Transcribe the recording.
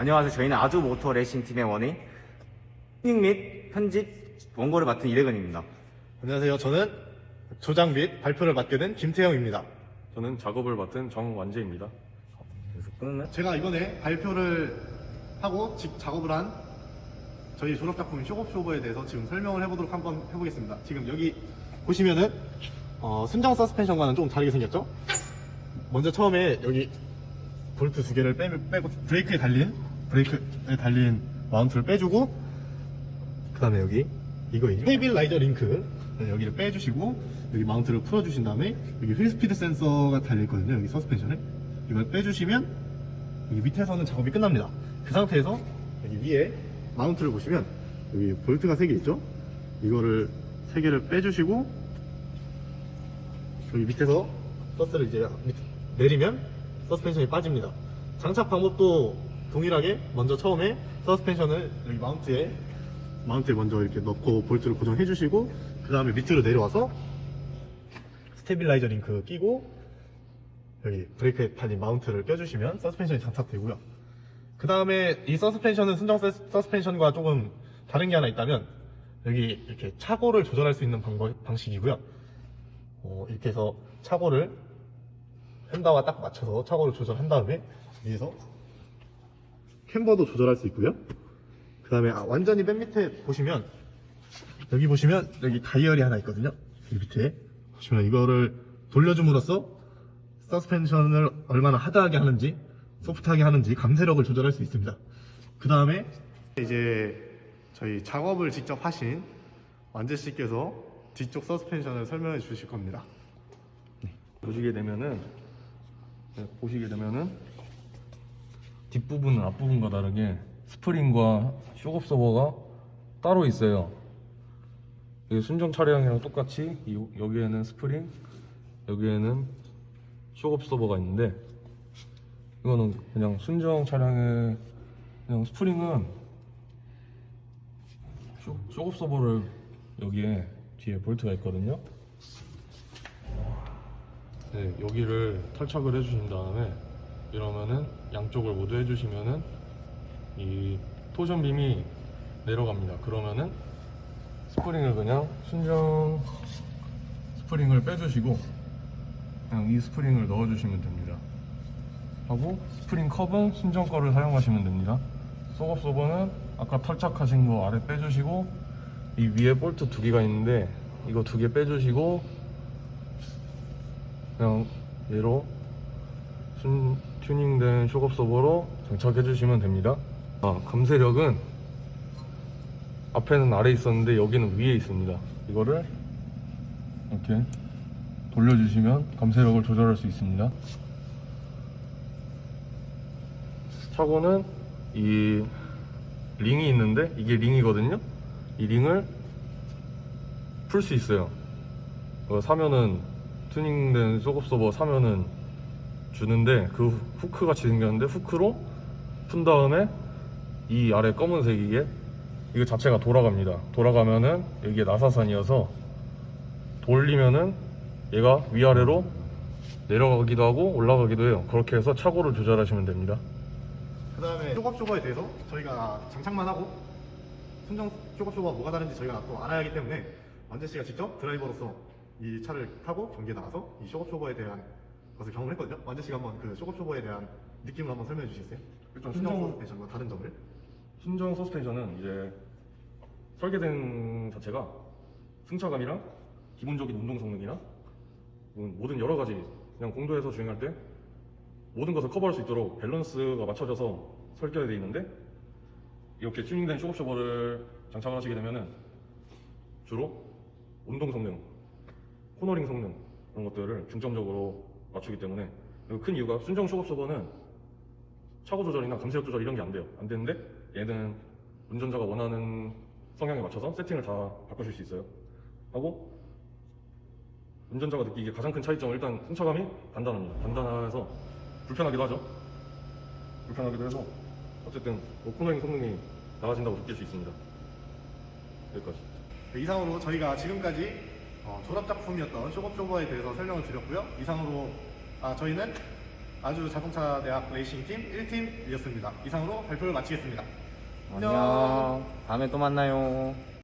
안녕하세요. 저희는 아주 모터 레이싱 팀의 원인 튜닝 및 편집 원고를 맡은 이대근입니다. 안녕하세요. 저는 조장 및 발표를 맡게 된 김태형입니다. 저는 작업을 맡은 정완재입니다. 그래서 제가 이번에 발표를 하고 직 작업을 한 저희 졸업 작품 쇼업쇼버에 대해서 지금 설명을 해보도록 한번 해보겠습니다. 지금 여기 보시면은 어, 순정 서스펜션과는 좀 다르게 생겼죠? 먼저 처음에 여기 볼트 두 개를 빼, 빼고 브레이크에 달린 브레이크에 달린 마운트를 빼주고 그 다음에 여기 이거 스테빌라이저 링크. 네, 여기를 빼주시고 여기 마운트를 풀어주신 다음에 여기 휠 스피드 센서가 달려있거든요 여기 서스펜션에. 이걸 빼주시면 여기 밑에서는 작업이 끝납니다. 그 상태에서 여기 위에 마운트를 보시면 여기 볼트가 세개 있죠? 이거를 세 개를 빼주시고 여기 밑에서 서스를 이제 밑- 내리면 서스펜션이 빠집니다. 장착 방법도 동일하게 먼저 처음에 서스펜션을 여기 마운트에 마운트에 먼저 이렇게 넣고 볼트를 고정해 주시고 그 다음에 밑으로 내려와서 스테빌라이저 링크 끼고 여기 브레이크에 달린 마운트를 껴주시면 서스펜션이 장착되고요. 그 다음에 이 서스펜션은 순정 서스- 서스펜션과 조금 다른 게 하나 있다면 여기 이렇게 차고를 조절할 수 있는 방법, 방식이고요. 어, 이렇게 해서 차고를 휀다와 딱 맞춰서 차고를 조절한 다음에 위에서 캠버도 조절할 수 있고요. 그 다음에 완전히 맨 밑에 보시면 여기 보시면 여기 다이얼이 하나 있거든요. 이 밑에 보시면 이거를 돌려줌으로써 서스펜션을 얼마나 하드하게 하는지 소프트하게 하는지 감쇄력을 조절할 수 있습니다. 그 다음에 이제 저희 작업을 직접 하신 완재 씨께서 뒤쪽 서스펜션을 설명해 주실 겁니다. 보시게 되면은 네, 보시게 되면은 뒷부분은 앞부분과 다르게 스프링과 쇼업 서버가 따로 있어요. 여기 순정 차량이랑 똑같이 이- 여기에는 스프링, 여기에는 쇼업 서버가 있는데 이거는 그냥 순정 차량의 그냥 스프링은 쇼, 쇼업 서버를 여기에 뒤에 볼트가 있거든요. 네, 여기를 탈착을 해주신 다음에 이러면은 양쪽을 모두 해주시면은 이 토션 빔이 내려갑니다. 그러면은 스프링을 그냥 순정 스프링을 빼주시고 그냥 이 스프링을 넣어주시면 됩니다. 하고 스프링 컵은 순정 거를 사용하시면 됩니다. 소업 소버는 아까 탈착하신 거 아래 빼주시고 이 위에 볼트 두 개가 있는데 이거 두 개 빼주시고 그냥 얘로 순, 튜닝된 쇼업 서버로 장착해 주시면 됩니다. 아, 감쇄력은 앞에는 아래 있었는데 여기는 위에 있습니다. 이거를 이렇게 돌려주시면 감쇄력을 조절할 수 있습니다. 차고는 이 링이 있는데 이게 링이거든요. 이 링을 풀 수 있어요. 어, 사면은 튜닝된 소급 서버 사면은 주는데 그 후크 같이 생겼는데 후크로 푼 다음에 이 아래 검은색 이게 이거 자체가 돌아갑니다. 돌아가면은 여기에 나사선이어서 돌리면은 얘가 위아래로 내려가기도 하고 올라가기도 해요. 그렇게 해서 차고를 조절하시면 됩니다. 그 다음에 쇼업쇼버에 대해서 저희가 장착만 하고 순정 쇼업쇼버가 뭐가 다른지 저희가 또 알아야 하기 때문에 완재 씨가 직접 드라이버로서 이 차를 타고 경기에 나가서 이 쇼업쇼버에 대한 것을 경험을 했거든요. 완재 씨가 한번 그 쇼업쇼버에 대한 느낌을 한번 설명해 주시겠어요? 일단 순정 순정- 서스펜션과 다른 점을 순정 서스펜션은 이제 설계된 자체가 승차감이랑 기본적인 운동 성능이나 뭐 모든 여러 가지 그냥 공도에서 주행할 때 모든 것을 커버할 수 있도록 밸런스가 맞춰져서 설계되어 있는데 이렇게 튜닝된 쇼업쇼버를 장착을 하시게 되면은 주로 운동 성능, 코너링 성능 그런 것들을 중점적으로 맞추기 때문에 큰 이유가 순정 쇼업쇼버는 차고 조절이나 감쇄력 조절 이런 게 안 돼요. 안 되는데 얘는 운전자가 원하는 성향에 맞춰서 세팅을 다 바꾸실 수 있어요. 하고 운전자가 느끼기에 가장 큰 차이점은 일단 승차감이 단단합니다. 단단해서 불편하기도 하죠. 불편하기도 해서 어쨌든 뭐 코너링 성능이 나아진다고 느낄 수 있습니다. 여기까지. 네, 이상으로 저희가 지금까지 어, 졸업 작품이었던 쇼업쇼버에 대해서 설명을 드렸고요. 이상으로 아, 저희는 아주 자동차 대학 레이싱 팀 1팀이었습니다. 이상으로 발표를 마치겠습니다. 안녕. 다음에 또 만나요.